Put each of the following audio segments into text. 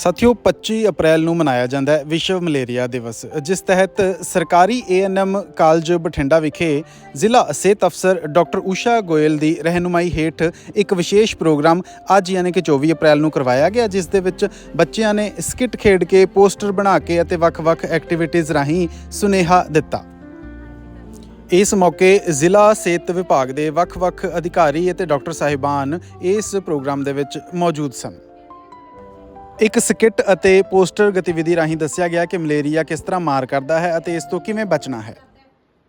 ਸਾਥੀਓ 25 ਅਪ੍ਰੈਲ ਨੂੰ ਮਨਾਇਆ ਜਾਂਦਾ ਹੈ ਵਿਸ਼ਵ ਮਲੇਰੀਆ ਦਿਵਸ। ਜਿਸ ਤਹਿਤ ਸਰਕਾਰੀ ਏਐਨਐਮ ਕਾਲਜ ਬਠਿੰਡਾ ਵਿਖੇ ਜ਼ਿਲ੍ਹਾ ਸਿਹਤ ਅਫਸਰ ਡਾਕਟਰ ਊਸ਼ਾ ਗੋਇਲ ਦੀ ਰਹਿਨੁਮਾਈ ਹੇਠ ਇੱਕ ਵਿਸ਼ੇਸ਼ ਪ੍ਰੋਗਰਾਮ ਅੱਜ ਯਾਨੀ ਕਿ 24 ਅਪ੍ਰੈਲ ਨੂੰ ਕਰਵਾਇਆ ਗਿਆ, ਜਿਸ ਦੇ ਵਿੱਚ ਬੱਚਿਆਂ ਨੇ ਸਕਿੱਟ ਖੇਡ ਕੇ ਪੋਸਟਰ ਬਣਾ ਕੇ ਅਤੇ ਵੱਖ-ਵੱਖ ਐਕਟੀਵਿਟੀਜ਼ ਰਾਹੀਂ ਸੁਨੇਹਾ ਦਿੱਤਾ। ਇਸ ਮੌਕੇ ਜ਼ਿਲ੍ਹਾ ਸਿਹਤ ਵਿਭਾਗ ਦੇ ਵੱਖ-ਵੱਖ ਅਧਿਕਾਰੀ ਅਤੇ ਡਾਕਟਰ ਸਾਹਿਬਾਨ ਇਸ ਪ੍ਰੋਗਰਾਮ ਦੇ ਵਿੱਚ ਮੌਜੂਦ ਸਨ। ਇੱਕ ਸਕਿੱਟ ਅਤੇ ਪੋਸਟਰ ਗਤੀਵਿਧੀ ਰਾਹੀਂ ਦੱਸਿਆ ਗਿਆ ਕਿ ਮਲੇਰੀਆ ਕਿਸ ਤਰ੍ਹਾਂ ਮਾਰ ਕਰਦਾ ਹੈ ਅਤੇ ਇਸ ਤੋਂ ਕਿਵੇਂ ਬਚਣਾ ਹੈ।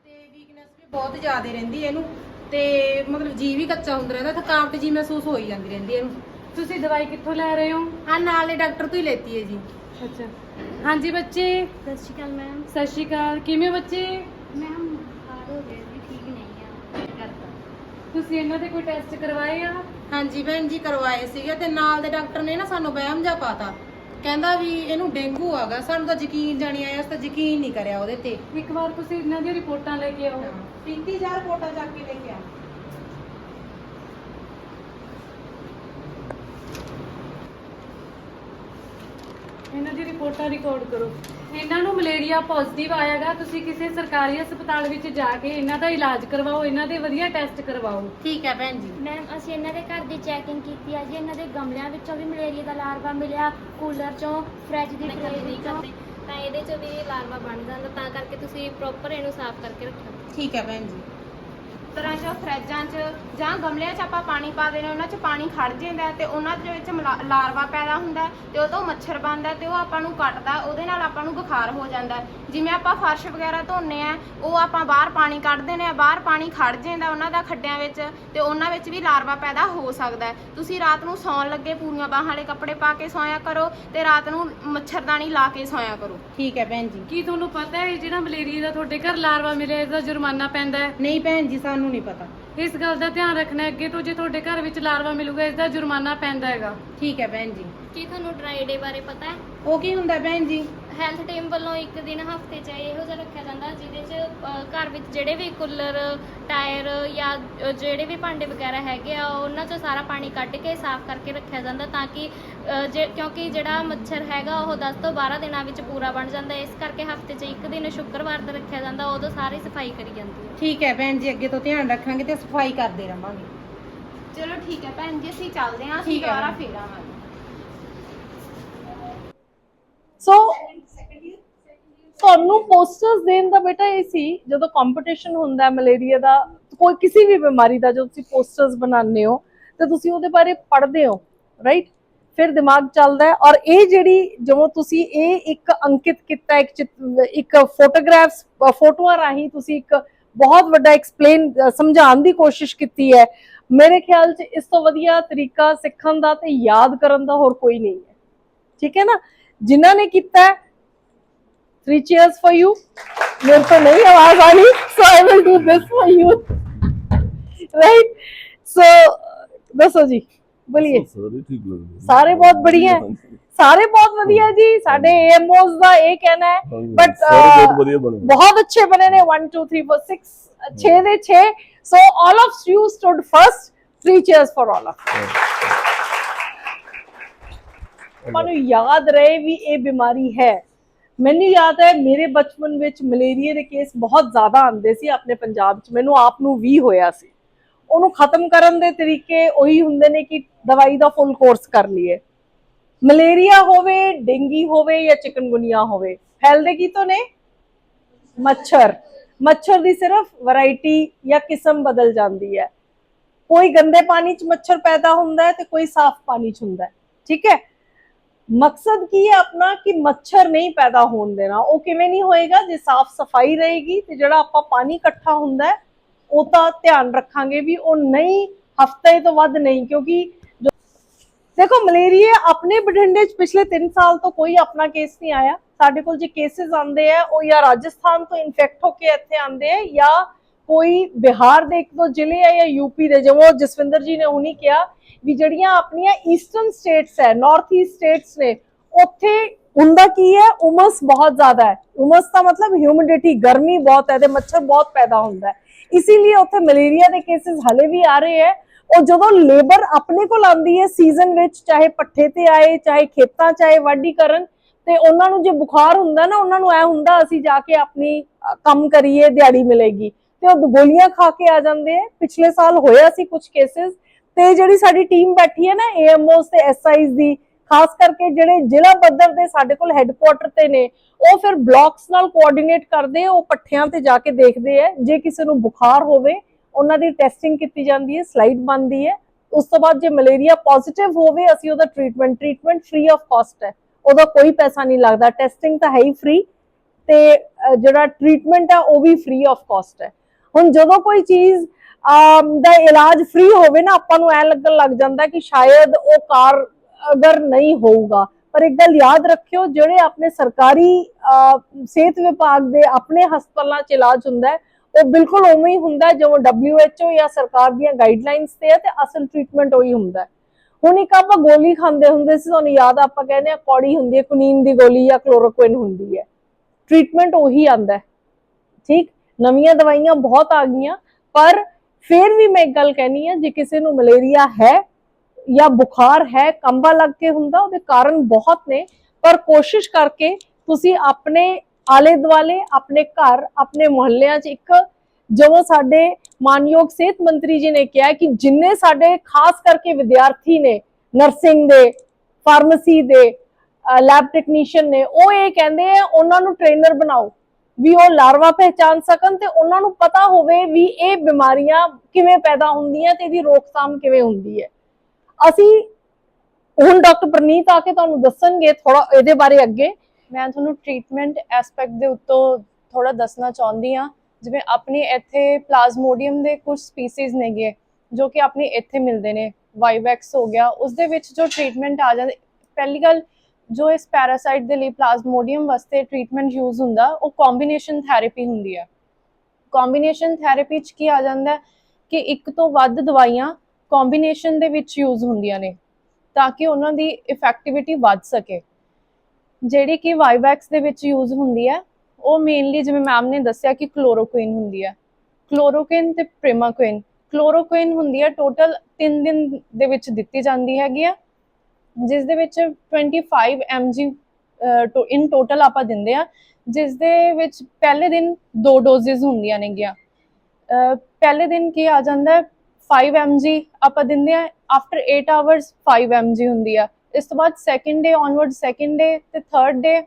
ਤੇ ਵੀਕਨੈਸ ਵੀ ਬਹੁਤ ਜ਼ਿਆਦਾ ਰਹਿੰਦੀ ਹੈ ਇਹਨੂੰ ਤੇ ਮਤਲਬ ਜੀ ਵੀ ਕੱਚਾ ਹੁੰਦਾ ਰਹਿੰਦਾ ਥਕਾਵਟ ਜੀ ਮਹਿਸੂਸ ਹੋਈ ਜਾਂਦੀ ਰਹਿੰਦੀ ਹੈ ਇਹਨੂੰ। ਤੁਸੀਂ ਦਵਾਈ ਕਿੱਥੋਂ ਲੈ ਰਹੇ ਹੋ? ਹਾਂ ਨਾਲ ਦੇ ਡਾਕਟਰ ਤੋਂ ਹੀ ਲੈਤੀ ਹੈ ਜੀ। ਅੱਛਾ। ਹਾਂਜੀ ਬੱਚੇ। ਸਤਿ ਸ਼੍ਰੀ ਅਕਾਲ ਮੈਮ। ਸਤਿ ਸ਼੍ਰੀ ਅਕਾਲ। ਕਿਵੇਂ ਬੱਚੇ? ਮੈਮ ਬੁਖਾਰ ਹੋ ਗਿਆ ਜੀ ਠੀਕ ਨਹੀਂ ਆ। ਕਰਦਾ ਤੁਸੀਂ ਇਹਨਾਂ ਦੇ ਕੋਈ ਟੈਸਟ ਕਰਵਾਏ ਆ? ਹਾਂਜੀ ਭੈਣ ਜੀ ਕਰਵਾਏ ਸੀਗੇ ਤੇ ਨਾਲ ਦੇ ਡਾਕਟਰ ਨੇ ਨਾ ਸਾਨੂੰ ਵਹਿਮ ਜਾ ਪਾਤਾ। ਕਹਿੰਦਾ ਵੀ ਇਹਨੂੰ ਡੇਂਗੂ ਆਗਾ। ਸਾਨੂੰ ਤਾਂ ਯਕੀਨ ਜਾਣੀ ਆਇਆ ਅਸੀਂ ਤਾਂ ਯਕੀਨ ਨਹੀਂ ਕਰਿਆ ਉਹਦੇ ਤੇ। ਇੱਕ ਵਾਰ ਤੁਸੀਂ ਇਹਨਾਂ ਦੀਆਂ ਰਿਪੋਰਟਾਂ ਲੈ ਕੇ ਆਓ। 30000 ਰਿਪੋਰਟਾਂ ਚੱਕ ਕੇ ਲੈ ਕੇ ਆ ਰਿਪੋਰਟਾਂ ਰਿਕਾਰਡ ਕਰੋ। ਇਹਨਾਂ ਨੂੰ ਮਲੇਰੀਆ ਪੋਜ਼ਿਟਿਵ ਆਇਆਗਾ ਤੁਸੀਂ ਕਿਸੇ ਸਰਕਾਰੀ ਹਸਪਤਾਲ ਵਿੱਚ ਜਾ ਕੇ ਇਹਨਾਂ ਦਾ ਇਲਾਜ ਕਰਵਾਓ ਇਹਨਾਂ ਦੇ ਵਧੀਆ ਟੈਸਟ ਕਰਵਾਓ। ਠੀਕ ਹੈ ਭੈਣ ਜੀ। ਮੈਮ ਅਸੀਂ ਇਹਨਾਂ ਦੇ ਘਰ ਦੀ ਚੈਕਿੰਗ ਕੀਤੀ ਆ ਜੀ ਇਹਨਾਂ ਦੇ ਗਮਲਿਆਂ ਵਿੱਚੋਂ ਵੀ ਮਲੇਰੀਆ ਦਾ ਲਾਰਵਾ ਮਿਲਿਆ ਕੂਲਰ ਚੋਂ ਫ੍ਰਿਜ ਦੀ ਟਰੇ ਚੋਂ ਤਾਂ ਇਹਦੇ ਚ ਵੀ ਲਾਰਵਾ ਬਣ ਜਾਂਦਾ ਤਾਂ ਕਰਕੇ ਤੁਸੀਂ ਪ੍ਰੋਪਰ ਇਹਨੂੰ ਸਾਫ਼ ਕਰਕੇ ਰੱਖਿਓ। ਠੀਕ ਹੈ ਭੈਣ ਜੀ। ਤਰ੍ਹਾਂ ਚ ਫਰਿੱਜਾਂ 'ਚ ਜਾਂ ਗਮਲਿਆਂ 'ਚ ਆਪਾਂ ਪਾਣੀ ਪਾ ਦੇਣੇ ਉਹਨਾਂ 'ਚ ਪਾਣੀ ਖੜ ਜਾਂਦਾ ਤੇ ਉਹਨਾਂ ਦੇ ਵਿੱਚ ਮਲਾ- ਲਾਰਵਾ ਪੈਦਾ ਹੁੰਦਾ ਤੇ ਉਹ ਤੋਂ ਮੱਛਰ ਬਣਦਾ ਤੇ ਉਹ ਆਪਾਂ ਨੂੰ ਕੱਟਦਾ ਉਹਦੇ ਨਾਲ ਆਪਾਂ ਨੂੰ ਬੁਖਾਰ ਹੋ ਜਾਂਦਾ। ਜਿਵੇਂ ਆਪਾਂ ਫਰਸ਼ ਵਗੈਰਾ ਧੋਨੇ ਆ ਉਹ ਆਪਾਂ ਬਾਹਰ ਪਾਣੀ ਕੱਢ ਦਿੰਦੇ ਆ ਬਾਹਰ ਪਾਣੀ ਖੜ ਜਾਂਦਾ ਉਹਨਾਂ ਦਾ ਖੱਡਿਆਂ ਵਿੱਚ ਤੇ ਉਹਨਾਂ ਵਿੱਚ ਵੀ ਲਾਰਵਾ ਪੈਦਾ ਹੋ ਸਕਦਾ ਹੈ। ਤੁਸੀਂ ਰਾਤ ਨੂੰ ਸੌਣ ਲੱਗੇ ਪੂਰੀਆਂ ਬਾਹਾਂ ਵਾਲੇ ਕੱਪੜੇ ਪਾ ਕੇ ਸੌਂਇਆ ਕਰੋ ਤੇ ਰਾਤ ਨੂੰ ਮੱਛਰਦਾਨੀ ਲਾ ਕੇ ਸੌਂਇਆ ਕਰੋ ਠੀਕ ਹੈ ਭੈਣ ਜੀ ਕੀ ਤੁਹਾਨੂੰ ਪਤਾ ਹੈ ਜਿਹੜਾ ਮਲੇਰੀਆ ਦਾ ਤੁਹਾਡੇ ਘਰ ਲਾਰਵਾ ਮਿਲਿਆ ਇਸ ਦਾ ਜੁਰਮਾਨਾ ਪੈਂਦਾ ਹੈ ਨਹੀਂ ਭੈਣ ਜੀ ਸਾਨੂੰ ਨਹੀਂ ਪਤਾ। ਇਸ ਗੱਲ ਦਾ ਧਿਆਨ ਰੱਖਣਾ ਹੈ, ਅੱਗੇ ਤੋਂ ਜੇ ਤੁਹਾਡੇ ਘਰ ਵਿੱਚ ਲਾਰਵਾ ਮਿਲੂਗਾ ਇਸ ਦਾ ਜੁਰਮਾਨਾ ਪੈਂਦਾ ਹੈਗਾ। ਠੀਕ ਹੈ ਭੈਣ ਜੀ। ਕੀ ਤੁਹਾਨੂੰ ਡਰਾਈ ਡੇ ਬਾਰੇ ਪਤਾ ਹੈ? ਉਹ ਕੀ ਹੁੰਦਾ ਭੈਣ ਜੀ? ਹੈਲਥ ਟੀਮ ਵੱਲੋਂ ਇੱਕ ਦਿਨ ਹਫ਼ਤੇ 'ਚ ਇਹੋ ਜਿਹਾ ਰੱਖਿਆ ਜਾਂਦਾ ਜਿਹਦੇ 'ਚ ਅ, ਘਰ ਵਿੱਚ ਜਿਹੜੇ ਵੀ ਕੂਲਰ ਟਾਇਰ ਜਾਂ ਅ, ਜਿਹੜੇ ਵੀ ਭਾਂਡੇ ਵਗੈਰਾ ਹੈਗੇ ਆ ਉਹਨਾਂ 'ਚੋਂ ਸਾਰਾ ਪਾਣੀ ਕੱਢ ਕੇ ਸਾਫ਼ ਕਰਕੇ ਰੱਖਿਆ ਜਾਂਦਾ ਤਾਂ ਕਿ ਅ, ਜੇ ਕਿਉਂਕਿ ਜਿਹੜਾ ਮੱਛਰ ਹੈਗਾ ਉਹ 10 ਤੋਂ 12 ਦਿਨਾਂ ਵਿੱਚ ਪੂਰਾ ਬਣ ਜਾਂਦਾ ਇਸ ਕਰਕੇ ਹਫ਼ਤੇ 'ਚ ਇੱਕ ਦਿਨ ਸ਼ੁੱਕਰਵਾਰ ਦਾ ਰੱਖਿਆ ਜਾਂਦਾ ਉਦੋਂ ਸਾਰੀ ਸਫ਼ਾਈ ਕਰੀ ਜਾਂਦੀ ਹੈ। ਠੀਕ ਹੈ ਭੈਣ ਜੀ ਅੱਗੇ ਤੋਂ ਧਿਆਨ ਰੱਖਾਂਗੇ ਤੇ ਸਫ਼ਾਈ ਕਰਦੇ ਰਵਾਂਗੇ ਚਲੋ ਠੀਕ ਹੈ ਭੈਣ ਜੀ ਅਸੀਂ ਚੱਲਦੇ ਹਾਂ ਅਸੀਂ ਠੀਕ ਹੈ। ਦੁਬਾਰਾ। ਫੇਰ ਆਵਾਂਗੇ। ਸੋ ਤੁਹਾਨੂੰ ਪੋਸਟਰਸ ਦੇਣ ਦਾ ਬੇਟਾ ਇਹ ਸੀ, ਜਦੋਂ ਕੰਪੀਟੀਸ਼ਨ ਹੁੰਦਾ ਹੈ ਮਲੇਰੀਆ ਦਾ, ਕੋਈ ਕਿਸੇ ਵੀ ਬਿਮਾਰੀ ਦਾ, ਜਦੋਂ ਤੁਸੀਂ ਪੋਸਟਰਸ ਬਣਾਉਂਦੇ ਹੋ, ਤੇ ਤੁਸੀਂ ਉਹਦੇ ਬਾਰੇ ਪੜ੍ਹਦੇ ਹੋ ਰਾਈਟ ਫਿਰ ਦਿਮਾਗ ਚੱਲਦਾ ਹੈ ਔਰ ਇਹ ਜਿਹੜੀ ਜਦੋਂ ਤੁਸੀਂ ਇਹ ਇੱਕ ਅੰਕਿਤ ਕੀਤਾ, ਇੱਕ ਇੱਕ ਫੋਟੋਗ੍ਰਾਫਸ ਫੋਟੋਆਂ ਰਾਹੀਂ ਤੁਸੀਂ ਇੱਕ ਬਹੁਤ ਵੱਡਾ ਐਕਸਪਲੇਨ ਸਮਝਾਉਣ ਦੀ ਕੋਸ਼ਿਸ਼ ਕੀਤੀ ਹੈ। ਮੇਰੇ ਖਿਆਲ 'ਚ ਇਸ ਤੋਂ ਵਧੀਆ ਤਰੀਕਾ ਸਿੱਖਣ ਦਾ ਤੇ ਯਾਦ ਕਰਨ ਦਾ ਹੋਰ ਕੋਈ ਨਹੀਂ ਹੈ। ਠੀਕ ਹੈ ਨਾ? ਜਿਨ੍ਹਾਂ ਨੇ ਕੀਤਾ ਹੈ three cheers for you मेरे को नहीं आवाज आ रही so I will do this for you right so ਦੱਸੋ ਜੀ ਬੋਲੀਏ ਸਾਰੇ ਠੀਕ ਲੱਗਦੇ ਸਾਰੇ ਬਹੁਤ ਬੜੀਆ ਹੈ ਸਾਰੇ ਬਹੁਤ ਵਧੀਆ ਜੀ ਸਾਡੇ ਏਐਮਓਸ ਦਾ ਇਹ ਕਹਿਣਾ ਹੈ ਹਾਂਜੀ, ਬਟ ਸਾਰੇ ਬਹੁਤ ਵਧੀਆ ਬਣੇ। ਬਹੁਤ ਅੱਛੇ ਬਣੇ ਨੇ 1 2 3 4 6 6 ਦੇ 6 so all of you stood first three cheers for all of you ਤੁਹਾਨੂੰ ਯਾਦ ਰਹੇ ਵੀ ਇਹ ਬਿਮਾਰੀ ਹੈ। ਮੈਨੂੰ ਯਾਦ ਹੈ, ਮੇਰੇ ਬਚਪਨ ਵਿੱਚ ਮਲੇਰੀਆ ਦੇ ਕੇਸ ਬਹੁਤ ਜ਼ਿਆਦਾ ਆਉਂਦੇ ਸੀ ਆਪਣੇ ਪੰਜਾਬ 'ਚ। ਮੈਨੂੰ ਆਪ ਨੂੰ ਵੀ ਹੋਇਆ ਸੀ। ਉਹਨੂੰ ਖਤਮ ਕਰਨ ਦੇ ਤਰੀਕੇ ਉਹੀ ਹੁੰਦੇ ਨੇ ਕਿ ਦਵਾਈ ਦਾ ਫੁੱਲ ਕੋਰਸ ਕਰ ਲਈਏ। ਮਲੇਰੀਆ ਹੋਵੇ, ਡੇਂਗੀ ਹੋਵੇ ਜਾਂ ਚਿਕਨਗੁਨੀਆ ਹੋਵੇ, ਫੈਲਦੇ ਕੀ ਤੋਂ ਨੇ? ਮੱਛਰ। ਮੱਛਰ ਦੀ ਸਿਰਫ ਵੈਰਾਈਟੀ ਜਾਂ ਕਿਸਮ ਬਦਲ ਜਾਂਦੀ ਹੈ। ਕੋਈ ਗੰਦੇ ਪਾਣੀ 'ਚ ਮੱਛਰ ਪੈਦਾ ਹੁੰਦਾ ਹੈ ਤੇ ਕੋਈ ਸਾਫ਼ ਪਾਣੀ 'ਚ ਹੁੰਦਾ ਹੈ। ਠੀਕ ਹੈ? ਮਕਸਦ ਕੀ ਹੈ ਆਪਣਾ ਕਿ ਮੱਛਰ ਨਹੀਂ ਪੈਦਾ ਹੋਣ ਦੇਣਾ ਉਹ ਕਿਵੇਂ ਨਹੀਂ ਹੋਏਗਾ ਜੇ ਸਾਫ਼ ਸਫ਼ਾਈ ਰਹੇਗੀ ਤੇ ਜਿਹੜਾ ਆਪਾਂ ਪਾਣੀ ਇਕੱਠਾ ਹੁੰਦਾ ਹੈ ਉਹ ਤਾਂ ਧਿਆਨ ਰੱਖਾਂਗੇ ਵੀ ਉਹ ਨਹੀਂ ਹਫ਼ਤੇ ਤੋਂ ਵੱਧ ਨਹੀਂ ਕਿਉਂਕਿ ਦੇਖੋ ਮਲੇਰੀਆ ਆਪਣੇ ਬਠਿੰਡੇ 'ਚ ਪਿਛਲੇ 3 ਸਾਲ ਤੋਂ ਕੋਈ ਆਪਣਾ ਕੇਸ ਨਹੀਂ ਆਇਆ ਸਾਡੇ ਕੋਲ ਜੇ ਕੇਸਿਸ ਆਉਂਦੇ ਆ ਉਹ ਜਾਂ ਰਾਜਸਥਾਨ ਤੋਂ ਇਨਫੈਕਟ ਹੋ ਕੇ ਇੱਥੇ ਆਉਂਦੇ ਆ ਜਾਂ ਕੋਈ ਬਿਹਾਰ ਦੇ ਇੱਕ ਦੋ ਜ਼ਿਲ੍ਹੇ ਆ ਜਾਂ ਯੂਪੀ ਦੇ, ਜਿਵੇਂ ਜਸਵਿੰਦਰ ਜੀ ਨੇ ਹੁਣੀ ਕਿਹਾ ਵੀ ਜਿਹੜੀਆਂ ਆਪਣੀਆਂ ਈਸਟਰਨ ਸਟੇਟਸ ਹੈ ਨਾਰਥ ਈਸਟ ਸਟੇਟਸ ਨੇ, ਉੱਥੇ ਹੁੰਦਾ ਕੀ ਹੈ? ਉਮਸ ਬਹੁਤ ਜ਼ਿਆਦਾ ਹੈ। ਉਮਸ ਦਾ ਮਤਲਬ ਹਿਊਮਿਡਿਟੀ ਗਰਮੀ ਬਹੁਤ ਹੈ ਤੇ ਮੱਛਰ ਬਹੁਤ ਪੈਦਾ ਹੁੰਦਾ ਹੈ। ਇਸੀलिए ਉੱਥੇ ਮਲੇਰੀਆ ਦੇ ਕੇਸਿਸ ਹਲੇ ਵੀ ਆ ਰਹੇ ਹੈ। ਉਹ ਜਦੋਂ ਲੇਬਰ ਆਪਣੇ ਕੋਲ ਆਂਦੀ ਹੈ ਸੀਜ਼ਨ ਵਿੱਚ, ਚਾਹੇ ਪੱਠੇ ਤੇ ਆਏ, ਚਾਹੇ ਖੇਤਾਂ, ਚਾਹੇ ਵਾਢੀ ਕਰਨ, ਤੇ ਉਹਨਾਂ ਨੂੰ ਜੇ ਬੁਖਾਰ ਹੁੰਦਾ ਨਾ, ਉਹਨਾਂ ਨੂੰ ਐ ਹੁੰਦਾ, ਅਸੀਂ ਜਾ ਕੇ ਆਪਣੀ ਕੰਮ ਕਰੀਏ, ਦਿਹਾੜੀ ਮਿਲੇਗੀ। ਤੇ ਉਹ ਗੋਲੀਆਂ ਖਾ ਕੇ ਆ ਜਾਂਦੇ ਆ। ਪਿਛਲੇ ਸਾਲ ਹੋਇਆ ਸੀ ਕੁਝ ਕੇਸਿਸ ਤੇ ਜਿਹੜੀ ਸਾਡੀ ਟੀਮ ਬੈਠੀ ਹੈ ਨਾ ਏਐਮਓਸ ਤੇ ਐਸਆਈਜ਼ ਦੀ, ਖਾਸ ਕਰਕੇ ਜਿਹੜੇ ਜ਼ਿਲ੍ਹਾ ਪੱਧਰ ਦੇ ਸਾਡੇ ਕੋਲ ਹੈੱਡਕੁਆਟਰ ਤੇ ਨੇ, ਉਹ ਫਿਰ ਬਲਾਕਸ ਨਾਲ ਕੋਆਰਡੀਨੇਟ ਕਰਦੇ ਉਹ ਪੱਠਿਆਂ ਤੇ ਜਾ ਕੇ ਦੇਖਦੇ ਆ। ਜੇ ਕਿਸੇ ਨੂੰ ਬੁਖਾਰ ਹੋਵੇ, ਉਹਨਾਂ ਦੀ ਟੈਸਟਿੰਗ ਕੀਤੀ ਜਾਂਦੀ ਹੈ ਸਲਾਈਡ ਬਣਦੀ ਹੈ। ਉਸ ਤੋਂ ਬਾਅਦ ਜੇ ਮਲੇਰੀਆ ਪੋਜ਼ਿਟਿਵ ਹੋਵੇ, ਅਸੀਂ ਉਹਦਾ treatment treatment free of cost ਹੈ। ਉਹਦਾ ਕੋਈ ਪੈਸਾ ਨਹੀਂ ਲੱਗਦਾ। ਟੈਸਟਿੰਗ ਤਾਂ ਹੈ ਹੀ ਫ੍ਰੀ ਤੇ ਜਿਹੜਾ ਟ੍ਰੀਟਮੈਂਟ ਹੈ, ਉਹ ਵੀ ਫ੍ਰੀ ਆਫ ਕਾਸਟ ਹੈ। ਹੁਣ ਜਦੋਂ ਕੋਈ ਚੀਜ਼ ਦਾ ਇਲਾਜ ਫ੍ਰੀ ਹੋਵੇ ਨਾ, ਆਪਾਂ ਨੂੰ ਐ ਲੱਗਣ ਲੱਗ ਜਾਂਦਾ ਕਿ ਸ਼ਾਇਦ ਉਹ ਕਾਰ ਅਗਰ ਨਹੀਂ ਹੋਊਗਾ। ਪਰ ਇੱਕ ਗੱਲ ਯਾਦ ਰੱਖਿਓ, ਜਿਹੜੇ ਆਪਣੇ ਸਰਕਾਰੀ ਸਿਹਤ ਵਿਭਾਗ ਦੇ ਆਪਣੇ ਹਸਪਤਾਲਾਂ 'ਚ ਇਲਾਜ ਹੁੰਦਾ ਹੈ, ਉਹ ਬਿਲਕੁਲ ਉਵੇਂ ਹੀ ਹੁੰਦਾ ਹੈ ਜਿਵੇਂ WHO ਜਾਂ ਸਰਕਾਰ ਦੀਆਂ ਗਾਈਡਲਾਈਨਸ ਤੇ ਹੈ ਤੇ ਅਸਲ ਟ੍ਰੀਟਮੈਂਟ ਉਹੀ ਹੁੰਦਾ ਹੁਣ ਇੱਕ ਆਪਾਂ ਗੋਲੀ ਖਾਂਦੇ ਹੁੰਦੇ ਸੀ, ਤੁਹਾਨੂੰ ਯਾਦ ਆਪਾਂ ਕਹਿੰਦੇ ਆ ਕੌੜੀ ਹੁੰਦੀ ਹੈ, ਕੁਨੀਨ ਦੀ ਗੋਲੀ ਜਾਂ ਕਲੋਰੋਕੁਇਨ ਹੁੰਦੀ ਹੈ। ਟ੍ਰੀਟਮੈਂਟ ਉਹੀ ਆਂਦਾ ਠੀਕ? ਨਵੀਆਂ ਦਵਾਈਆਂ ਬਹੁਤ ਆ ਗਈਆਂ, ਪਰ ਫਿਰ ਵੀ ਮੈਂ ਇੱਕ ਗੱਲ ਕਹਿਣੀ ਹੈ ਜੇ ਕਿਸੇ ਨੂੰ ਮਲੇਰੀਆ ਹੈ ਜਾਂ ਬੁਖਾਰ ਹੈ, ਕੰਬਾ ਲੱਗ ਕੇ ਹੁੰਦਾ, ਉਹਦੇ ਕਾਰਨ ਬਹੁਤ ਨੇ, ਪਰ ਕੋਸ਼ਿਸ਼ ਕਰਕੇ ਤੁਸੀਂ ਆਪਣੇ ਆਲੇ ਦੁਆਲੇ ਆਪਣੇ ਘਰ, ਆਪਣੇ ਮੁਹੱਲਿਆਂ 'ਚ ਇੱਕ ਜੋ ਸਾਡੇ ਮਾਨਯੋਗ ਸਿਹਤ ਮੰਤਰੀ ਜੀ ਨੇ ਕਿਹਾ ਕਿ ਜਿੰਨੇ ਸਾਡੇ ਖਾਸ ਕਰਕੇ ਵਿਦਿਆਰਥੀ ਨੇ, ਨਰਸਿੰਗ ਦੇ, ਫਾਰਮੇਸੀ ਦੇ ਲੈਬ ਟੈਕਨੀਸ਼ੀਅਨ ਨੇ, ਉਹ ਇਹ ਕਹਿੰਦੇ ਆ, ਉਹਨਾਂ ਨੂੰ ਟ੍ਰੇਨਰ ਬਣਾਓ। ਵੀ ਉਹ ਲਾਰਵਾ ਪਹਿਚਾਨ ਸਕਣ ਤੇ ਉਹਨਾਂ ਨੂੰ ਪਤਾ ਹੋਵੇ ਵੀ ਇਹ ਬਿਮਾਰੀਆਂ ਕਿਵੇਂ ਪੈਦਾ ਹੁੰਦੀਆਂ ਤੇ ਇਹਦੀ ਰੋਕਥਾਮ ਕਿਵੇਂ ਹੁੰਦੀ ਹੈ। ਅਸੀਂ ਹੁਣ ਡਾਕਟਰ ਪ੍ਰਨੀਤ ਆ ਕੇ ਤੁਹਾਨੂੰ ਦੱਸਣਗੇ ਥੋੜਾ ਇਹਦੇ ਬਾਰੇ ਅੱਗੇ। ਮੈਂ ਤੁਹਾਨੂੰ ਟ੍ਰੀਟਮੈਂਟ ਐਸਪੈਕਟ ਦੇ ਉੱਤੋਂ ਥੋੜਾ ਦੱਸਣਾ ਚਾਹੁੰਦੀ ਆ ਜਿਵੇਂ ਆਪਣੇ ਇੱਥੇ ਪਲਾਜ਼ਮੋਡੀਅਮ ਦੇ ਕੁਝ ਸਪੀਸੀਜ਼ ਨੇਗੇ ਜੋ ਕਿ ਆਪਣੇ ਇੱਥੇ ਮਿਲਦੇ ਨੇ। ਵਾਈਵੈਕਸ ਹੋ ਗਿਆ ਉਸ ਦੇ ਵਿੱਚ ਜੋ ਟ੍ਰੀਟਮੈਂਟ ਆ ਜਾਂਦੇ, ਪਹਿਲੀ ਗੱਲ ਜੋ ਇਸ ਪੈਰਾਸਾਈਟ ਦੇ ਲਈ ਪਲਾਜ਼ਮੋਡੀਅਮ ਵਾਸਤੇ ਟ੍ਰੀਟਮੈਂਟ ਯੂਜ਼ ਹੁੰਦਾ, ਉਹ ਕੰਬੀਨੇਸ਼ਨ ਥੈਰੇਪੀ ਹੁੰਦੀ ਹੈ। ਕੰਬੀਨੇਸ਼ਨ ਥੈਰੇਪੀ ਚ ਕੀ ਆ ਜਾਂਦਾ ਕਿ ਇੱਕ ਤੋਂ ਵੱਧ ਦਵਾਈਆਂ ਕੰਬੀਨੇਸ਼ਨ ਦੇ ਵਿੱਚ ਯੂਜ਼ ਹੁੰਦੀਆਂ ਨੇ, ਤਾਂ ਕਿ ਉਹਨਾਂ ਦੀ ਇਫੈਕਟਿਵਿਟੀ ਵੱਧ ਸਕੇ। ਜਿਹੜੀ ਕਿ ਵਾਈਵੈਕਸ ਦੇ ਵਿੱਚ ਯੂਜ਼ ਹੁੰਦੀ ਹੈ, ਉਹ ਮੇਨਲੀ ਜਿਵੇਂ ਮੈਮ ਨੇ ਦੱਸਿਆ ਕਿ ਕਲੋਰੋਕੁਇਨ ਹੁੰਦੀ ਹੈ। ਕਲੋਰੋਕੁਇਨ ਤੇ ਪ੍ਰਿਮਾਕੁਇਨ ਕਲੋਰੋਕੁਇਨ ਹੁੰਦੀ ਹੈ ਟੋਟਲ 3 ਦਿਨ ਦੇ ਵਿੱਚ ਦਿੱਤੀ ਜਾਂਦੀ ਹੈਗੀ ਆ ਜਿਸ ਦੇ ਵਿੱਚ 25 mg ਟੋ ਇਨ ਟੋਟਲ ਆਪਾਂ ਦਿੰਦੇ ਆ ਜਿਸ ਦੇ ਵਿੱਚ ਪਹਿਲੇ ਦਿਨ ਦੋ ਡੋਜ਼ਸ ਹੁੰਦੀਆਂ ਨੇਗੀਆਂ। ਅਹ, ਪਹਿਲੇ ਦਿਨ ਕੀ ਆ ਜਾਂਦਾ ਹੈ? 5 mg ਆਪਾਂ ਦਿੰਦੇ ਆ ਆਫਟਰ 8 ਆਵਰਸ 5 mg ਹੁੰਦੀ ਆ। ਇਸ ਤੋਂ ਬਾਅਦ second day onward second day ਤੇ ਥਰਡ ਡੇ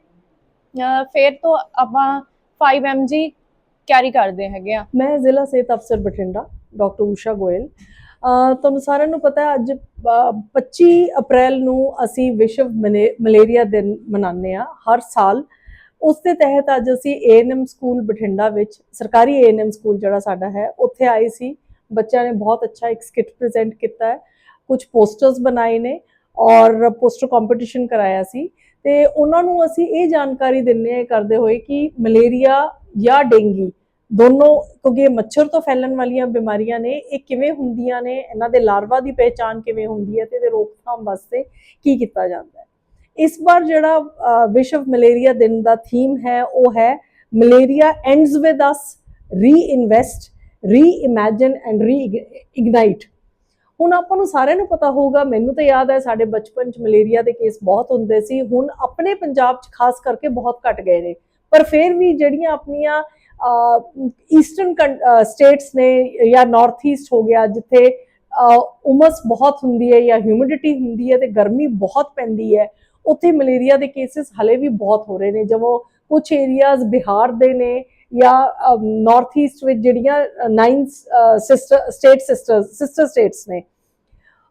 ਫੇਰ ਤੋਂ ਆਪਾਂ 5 mg ਕੈਰੀ ਕਰਦੇ ਹੈਗੇ ਆ। ਮੈਂ ਜ਼ਿਲ੍ਹਾ ਸਿਹਤ ਅਫਸਰ ਬਠਿੰਡਾ, ਡਾਕਟਰ ਊਸ਼ਾ ਗੋਇਲ। ਤੁਹਾਨੂੰ ਸਾਰਿਆਂ ਨੂੰ ਪਤਾ ਅੱਜ, ਅਹ 25 ਅਪ੍ਰੈਲ ਨੂੰ ਅਸੀਂ ਵਿਸ਼ਵ ਮਲੇ- ਮਲੇਰੀਆ ਦਿਨ ਮਨਾਉਂਦੇ ਆ ਹਰ ਸਾਲ। ਉਸ ਦੇ ਤਹਿਤ ਅੱਜ ਅਸੀਂ ਏਐਨਐਮ ਸਕੂਲ ਬਠਿੰਡਾ ਵਿੱਚ, ਸਰਕਾਰੀ ਏਐਨਐਮ ਸਕੂਲ ਜਿਹੜਾ ਸਾਡਾ ਹੈ, ਉੱਥੇ ਆਏ ਸੀ। ਬੱਚਿਆਂ ਨੇ ਬਹੁਤ ਅੱਛਾ ਇੱਕ ਸਕਿੱਟ ਪ੍ਰੈਜ਼ੈਂਟ ਕੀਤਾ ਹੈ। ਕੁਝ ਪੋਸਟਰਸ ਬਣਾਏ ਨੇ ਔਰ ਪੋਸਟਰ ਕੰਪੀਟੀਸ਼ਨ ਕਰਾਇਆ ਸੀ। ਤੇ ਉਹਨਾਂ ਨੂੰ ਅਸੀਂ ਇਹ ਜਾਣਕਾਰੀ ਦਿੰਨੇ ਕਰਦੇ ਹੋਏ ਕਿ ਮਲੇਰੀਆ ਜਾਂ ਡੇਂਗੀ ਦੋਨੋਂ, ਕਿਉਂਕਿ ਮੱਛਰ ਤੋਂ ਫੈਲਣ ਵਾਲੀਆਂ ਬਿਮਾਰੀਆਂ ਨੇ, ਇਹ ਕਿਵੇਂ ਹੁੰਦੀਆਂ ਨੇ, ਇਹਨਾਂ ਦੇ ਲਾਰਵਾ ਦੀ ਪਹਿਚਾਣ ਕਿਵੇਂ ਹੁੰਦੀ ਹੈ ਤੇ ਇਹਦੇ ਰੋਕਥਾਮ ਵਾਸਤੇ ਕੀ ਕੀਤਾ ਜਾਂਦਾ ਹੈ। ਇਸ ਵਾਰ ਜਿਹੜਾ ਵਿਸ਼ਵ ਮਲੇਰੀਆ ਦਿਨ ਦਾ ਥੀਮ ਹੈ, ਉਹ ਹੈ malaria ends with us reinvest reimagine and reignite ਹੁਣ ਆਪਾਂ ਨੂੰ ਸਾਰਿਆਂ ਨੂੰ ਪਤਾ ਹੋਊਗਾ, ਮੈਨੂੰ ਤਾਂ ਯਾਦ ਹੈ ਸਾਡੇ ਬਚਪਨ 'ਚ ਮਲੇਰੀਆ ਦੇ ਕੇਸ ਬਹੁਤ ਹੁੰਦੇ ਸੀ, ਹੁਣ ਆਪਣੇ ਪੰਜਾਬ 'ਚ ਖਾਸ ਕਰਕੇ ਬਹੁਤ ਘਟ ਗਏ ਨੇ। ਪਰ ਫਿਰ ਵੀ ਜਿਹੜੀਆਂ ਆਪਣੀਆਂ ਈਸਟਰਨ ਸਟੇਟਸ ਨੇ ਜਾਂ ਨਾਰਥ ਈਸਟ ਹੋ ਗਿਆ, ਜਿੱਥੇ ਉਮਸ ਬਹੁਤ ਹੁੰਦੀ ਹੈ ਜਾਂ ਹਿਊਮਿਡਿਟੀ ਹੁੰਦੀ ਹੈ ਤੇ ਗਰਮੀ ਬਹੁਤ ਪੈਂਦੀ ਹੈ, ਉੱਥੇ ਮਲੇਰੀਆ ਦੇ ਕੇਸਿਸ ਹਲੇ ਵੀ ਬਹੁਤ ਹੋ ਰਹੇ ਨੇ। ਜਿਵੇਂ ਕੁਝ ਏਰੀਆਜ਼ ਬਿਹਾਰ ਦੇ ਨੇ ਜਾਂ ਨਾਰਥ ਈਸਟ ਵਿੱਚ ਜਿਹੜੀਆਂ nine sister state sisters sister states ਨੇ।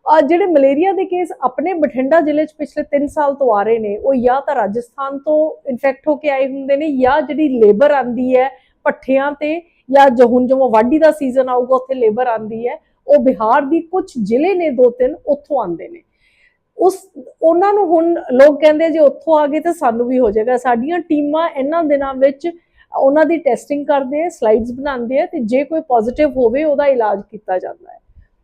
ਆ ਜਿਹੜੇ ਮਲੇਰੀਆ ਦੇ ਕੇਸ ਆਪਣੇ ਬਠਿੰਡਾ ਜ਼ਿਲ੍ਹੇ 'ਚ ਪਿਛਲੇ 3 ਸਾਲ ਤੋਂ ਆ ਰਹੇ ਨੇ, ਉਹ ਜਾਂ ਤਾਂ ਰਾਜਸਥਾਨ ਤੋਂ ਇਨਫੈਕਟ ਹੋ ਕੇ ਆਏ ਹੁੰਦੇ ਨੇ ਜਾਂ ਜਿਹੜੀ ਲੇਬਰ ਆਂਦੀ ਹੈ ਪੱਠਿਆਂ ਤੇ ਜਾਂ ਜੋ ਹੁਣ ਜਿਵੇਂ ਵਾਢੀ ਦਾ ਸੀਜ਼ਨ ਆਊਗਾ, ਉੱਥੇ ਲੇਬਰ ਆਂਦੀ ਹੈ, ਉਹ ਬਿਹਾਰ ਦੀ ਕੁਝ ਜ਼ਿਲ੍ਹੇ ਨੇ ਦੋ ਤਿੰਨ, ਉੱਥੋਂ ਆਂਦੇ ਨੇ। ਉਸ, ਉਹਨਾਂ ਨੂੰ ਹੁਣ ਲੋਕ ਕਹਿੰਦੇ ਜੇ ਉੱਥੋਂ ਆ ਗਏ ਤਾਂ ਸਾਨੂੰ ਵੀ ਹੋ ਜਾਏਗਾ। ਸਾਡੀਆਂ ਟੀਮਾਂ ਇਹਨਾਂ ਦਿਨਾਂ ਵਿੱਚ ਉਹਨਾਂ ਦੀ ਟੈਸਟਿੰਗ ਕਰਦੇ ਆ ਸਲਾਈਡਸ ਬਣਾਉਂਦੇ ਆ ਤੇ ਜੇ ਕੋਈ ਪੋਜ਼ਿਟਿਵ ਹੋਵੇ, ਉਹਦਾ ਇਲਾਜ ਕੀਤਾ ਜਾਂਦਾ ਹੈ।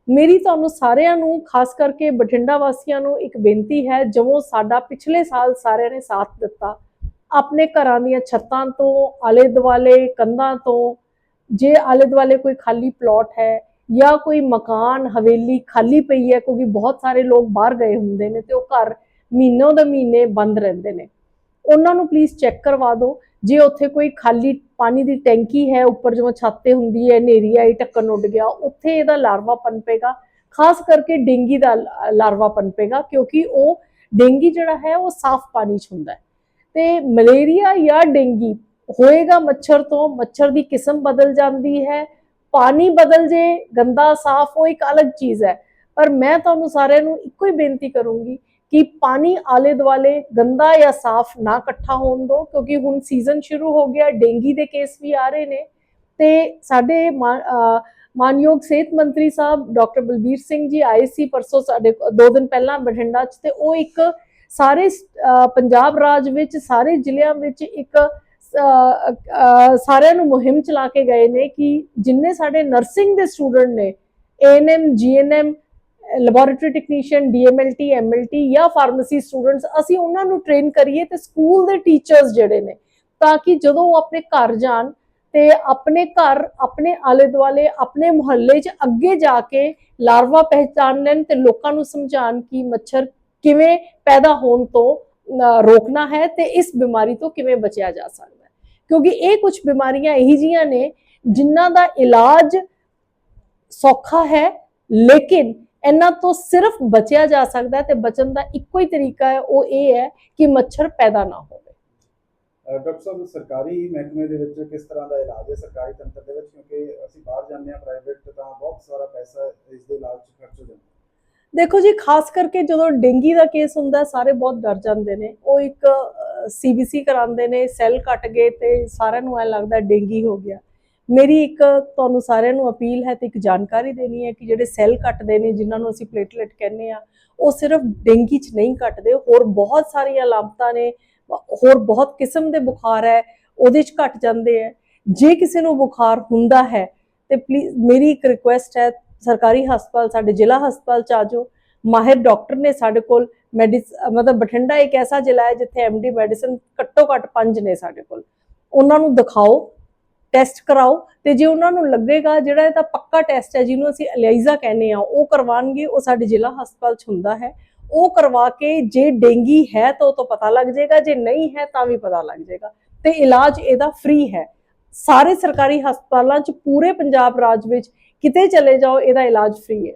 ਮੇਰੀ ਤੁਹਾਨੂੰ ਸਾਰਿਆਂ ਨੂੰ, ਖਾਸ ਕਰਕੇ ਬਠਿੰਡਾ ਵਾਸੀਆਂ ਨੂੰ ਇੱਕ ਬੇਨਤੀ ਹੈ ਜਿਵੇਂ ਸਾਡਾ ਪਿਛਲੇ ਸਾਲ ਸਾਰਿਆਂ ਨੇ ਸਾਥ ਦਿੱਤਾ। ਆਪਣੇ ਘਰਾਂ ਦੀਆਂ ਛੱਤਾਂ ਤੋਂ ਆਲੇ ਦੁਆਲੇ ਕੰਧਾਂ ਤੋਂ, ਜੇ ਆਲੇ ਦੁਆਲੇ ਕੋਈ ਖਾਲੀ ਪਲਾਟ ਹੈ ਜਾਂ ਕੋਈ ਮਕਾਨ ਹਵੇਲੀ ਖਾਲੀ ਪਈ ਹੈ, ਕਿਉਂਕਿ ਬਹੁਤ ਸਾਰੇ ਲੋਕ ਬਾਹਰ ਗਏ ਹੁੰਦੇ ਨੇ ਤੇ ਉਹ ਘਰ ਮਹੀਨੋਂ ਦੇ ਮਹੀਨੇ ਬੰਦ ਰਹਿੰਦੇ ਨੇ। ਉਹਨਾਂ ਨੂੰ ਪਲੀਜ਼ ਚੈੱਕ ਕਰਵਾ ਦਿਓ, ਜੇ ਉੱਥੇ ਕੋਈ ਖਾਲੀ ਪਾਣੀ ਦੀ ਟੈਂਕੀ ਹੈ, ਉੱਪਰ ਜਿਵੇਂ ਛੱਤ ਤੇ ਹੁੰਦੀ ਹੈ ਨੇਰੀ ਆਈ, ਢੱਕਣ ਉੱਡ ਗਿਆ, ਉੱਥੇ ਇਹਦਾ ਲਾਰਵਾ ਪਨਪੇਗਾ। ਖਾਸ ਕਰਕੇ ਡੇਂਗੀ ਦਾ ਲ- ਲਾਰਵਾ ਪਨਪੇਗਾ, ਕਿਉਂਕਿ ਉਹ ਡੇਂਗੀ ਜਿਹੜਾ ਹੈ, ਉਹ ਸਾਫ਼ ਪਾਣੀ 'ਚ ਹੁੰਦਾ ਹੈ। ਤੇ ਮਲੇਰੀਆ ਜਾਂ ਡੇਂਗੀ ਹੋਏਗਾ ਮੱਛਰ ਤੋਂ, ਮੱਛਰ ਦੀ ਕਿਸਮ ਬਦਲ ਜਾਂਦੀ ਹੈ, ਪਾਣੀ ਬਦਲ ਜੇ, ਗੰਦਾ, ਸਾਫ਼ ਉਹ ਇੱਕ ਅਲੱਗ ਚੀਜ਼ ਹੈ। ਪਰ ਮੈਂ ਤੁਹਾਨੂੰ ਸਾਰਿਆਂ ਨੂੰ ਇੱਕੋ ਹੀ ਬੇਨਤੀ ਕਰੂੰਗੀ ਕਿ ਪਾਣੀ ਆਲੇ ਦੁਆਲੇ ਗੰਦਾ ਜਾਂ ਸਾਫ਼ ਨਾ ਇਕੱਠਾ ਹੋਣ ਦਿਓ, ਕਿਉਂਕਿ ਹੁਣ ਸੀਜ਼ਨ ਸ਼ੁਰੂ ਹੋ ਗਿਆ, ਡੇਂਗੀ ਦੇ ਕੇਸ ਵੀ ਆ ਰਹੇ ਨੇ। ਤੇ ਸਾਡੇ ਮਾ- ਮਾਨਯੋਗ ਸਿਹਤ ਮੰਤਰੀ ਸਾਹਿਬ ਡਾਕਟਰ ਬਲਬੀਰ ਸਿੰਘ ਜੀ ਆਏ ਸੀ ਪਰਸੋਂ ਸਾਡੇ ਕੋ- ਦੋ ਦਿਨ ਪਹਿਲਾਂ ਬਠਿੰਡਾ 'ਚ ਤੇ ਉਹ ਇੱਕ ਸਾਰੇ ਪੰਜਾਬ ਰਾਜ ਵਿੱਚ, ਸਾਰੇ ਜ਼ਿਲ੍ਹਿਆਂ ਵਿੱਚ ਇੱਕ ਸਾਰਿਆਂ ਨੂੰ ਮੁਹਿੰਮ ਚਲਾ ਕੇ ਗਏ ਨੇ ਕਿ ਜਿੰਨੇ ਸਾਡੇ ਨਰਸਿੰਗ ਦੇ ਸਟੂਡੈਂਟ ਨੇ ANM GNM laboratory technician DMLT MLT ਜਾਂ ਫਾਰਮੇਸੀ ਸਟੂਡੈਂਟਸ ਅਸੀਂ ਉਹਨਾਂ ਨੂੰ ਟ੍ਰੇਨ ਕਰੀਏ ਤੇ ਸਕੂਲ ਦੇ ਟੀਚਰਸ ਜਿਹੜੇ ਨੇ, ਤਾਂ ਕਿ ਜਦੋਂ ਉਹ ਆਪਣੇ ਘਰ ਜਾਣ ਤੇ ਆਪਣੇ ਘਰ, ਆਪਣੇ ਆਲੇ ਦੁਆਲੇ ਆਪਣੇ ਮੁਹੱਲੇ 'ਚ ਅੱਗੇ ਜਾ ਕੇ ਲਾਰਵਾ ਪਹਿਚਾਨ ਲੈਣ ਤੇ ਲੋਕਾਂ ਨੂੰ ਸਮਝਾਉਣ ਕਿ ਮੱਛਰ ਕਿਵੇਂ ਪੈਦਾ ਹੋਣ ਤੋਂ ਰੋਕਣਾ ਹੈ ਤੇ ਇਸ ਬਿਮਾਰੀ ਤੋਂ ਕਿਵੇਂ ਬਚਿਆ ਜਾ ਸਕਦਾ ਹੈ। ਕਿਉਂਕਿ ਇਹ ਕੁਝ ਬਿਮਾਰੀਆਂ ਇਹੀ ਜੀਆਂ ਨੇ ਜਿਨ੍ਹਾਂ ਦਾ ਇਲਾਜ ਸੌਖਾ ਹੈ, ਲੇਕਿਨ ਇਹਨਾਂ ਤੋਂ ਸਿਰਫ ਬਚਿਆ ਜਾ ਸਕਦਾ ਤੇ ਬਚਣ ਦਾ ਇੱਕੋ ਹੀ ਤਰੀਕਾ ਹੈ, ਉਹ ਇਹ ਹੈ ਕਿ ਮੱਛਰ ਪੈਦਾ ਨਾ ਹੋਵੇ। ਡਾਕਟਰ ਸਾਹਿਬ, ਸਰਕਾਰੀ ਮਹਿਕਮੇ ਦੇ ਵਿੱਚ ਕਿਸ ਤਰ੍ਹਾਂ ਦਾ ਇਲਾਜ ਹੈ ਸਰਕਾਰੀ ਤੰਤਰ ਦੇ ਵਿੱਚ? ਕਿਉਂਕਿ ਅਸੀਂ ਬਾਹਰ ਜਾਂਦੇ ਹਾਂ ਪ੍ਰਾਈਵੇਟ ਤਾਂ ਬਹੁਤ ਸਾਰਾ ਪੈਸਾ ਇਸ ਦੇ ਇਲਾਜ 'ਚ ਖਰਚ ਹੋ ਜਾਂਦਾ। ਦੇਖੋ ਜੀ, ਖਾਸ ਕਰਕੇ ਜਦੋਂ ਡੇਂਗੀ ਦਾ ਕੇਸ ਹੁੰਦਾ, ਸਾਰੇ ਬਹੁਤ ਡਰ ਜਾਂਦੇ ਨੇ। ਉਹ ਇੱਕ ਸੀਬੀਸੀ ਕਰਾਉਂਦੇ ਨੇ, ਸੈੱਲ ਕੱਟ ਗਏ ਤੇ ਸਾਰਿਆਂ ਨੂੰ ਐ ਲੱਗਦਾ ਡੇਂਗੀ ਹੋ ਗਿਆ। ਮੇਰੀ ਇੱਕ ਤੁਹਾਨੂੰ ਸਾਰਿਆਂ ਨੂੰ ਅਪੀਲ ਹੈ ਤੇ ਇੱਕ ਜਾਣਕਾਰੀ ਦੇਣੀ ਹੈ ਕਿ ਜਿਹੜੇ ਸੈੱਲ ਕੱਟਦੇ ਨੇ, ਜਿਨ੍ਹਾਂ ਨੂੰ ਅਸੀਂ ਪਲੇਟਲੇਟ ਕਹਿੰਦੇ ਆ ਉਹ ਸਿਰਫ ਡੇਂਗੀ 'ਚ ਨਹੀਂ ਕੱਟਦੇ। ਹੋਰ ਬਹੁਤ ਸਾਰੀਆਂ ਲਾਮਤਾਂ ਨੇ, ਹੋਰ ਬਹੁਤ ਕਿਸਮ ਦੇ ਬੁਖਾਰ ਹੈ, ਉਹਦੇ 'ਚ ਘਟ ਜਾਂਦੇ ਹੈ। ਜੇ ਕਿਸੇ ਨੂੰ ਬੁਖਾਰ ਹੁੰਦਾ ਹੈ, ਤੇ ਪਲੀਜ਼, ਮੇਰੀ ਇੱਕ ਰਿਕੁਐਸਟ ਹੈ ਸਰਕਾਰੀ ਹਸਪਤਾਲ, ਸਾਡੇ ਜ਼ਿਲ੍ਹਾ ਹਸਪਤਾਲ ਚ ਆ ਜਾਓ। ਮਾਹਿਰ ਡਾਕਟਰ ਨੇ ਸਾਡੇ ਕੋਲ ਮੈਡੀਸ, ਮਤਲਬ ਬਠਿੰਡਾ ਇੱਕ ਐਸਾ ਜ਼ਿਲ੍ਹਾ ਹੈ ਜਿੱਥੇ ਐਮਡੀ ਮੈਡੀਸਨ ਘੱਟੋ ਘੱਟ ਪੰਜ ਨੇ ਸਾਡੇ ਕੋਲ। ਉਹਨਾਂ ਨੂੰ ਦਿਖਾਓ, ਟੈਸਟ ਕਰਾਓ ਤੇ ਜੇ ਉਹਨਾਂ ਨੂੰ ਲੱਗੇਗਾ ਜਿਹੜਾ ਇਹਦਾ ਪੱਕਾ ਟੈਸਟ ਹੈ ਜਿਹਨੂੰ ਅਸੀਂ ਅਲਾਈਜ਼ਾ ਕਹਿੰਦੇ ਆ ਉਹ ਕਰਵਾਉਣਗੇ, ਉਹ ਸਾਡੇ ਜ਼ਿਲ੍ਹਾ ਹਸਪਤਾਲ ਚ ਹੁੰਦਾ ਹੈ। ਉਹ ਕਰਵਾ ਕੇ ਜੇ ਡੇਂਗੀ ਹੈ ਤਾਂ ਉਹ ਤੋਂ ਪਤਾ ਲੱਗ ਜਾਏਗਾ, ਜੇ ਨਹੀਂ ਹੈ ਤਾਂ ਵੀ ਪਤਾ ਲੱਗ ਜਾਏਗਾ। ਤੇ ਇਲਾਜ ਇਹਦਾ ਫ੍ਰੀ ਹੈ। ਸਾਰੇ ਸਰਕਾਰੀ ਹਸਪਤਾਲਾਂ ਚ ਪੂਰੇ ਪੰਜਾਬ ਰਾਜ ਵਿੱਚ ਕਿਤੇ ਚਲੇ ਜਾਓ ਇਹਦਾ ਇਲਾਜ ਫ੍ਰੀ ਹੈ।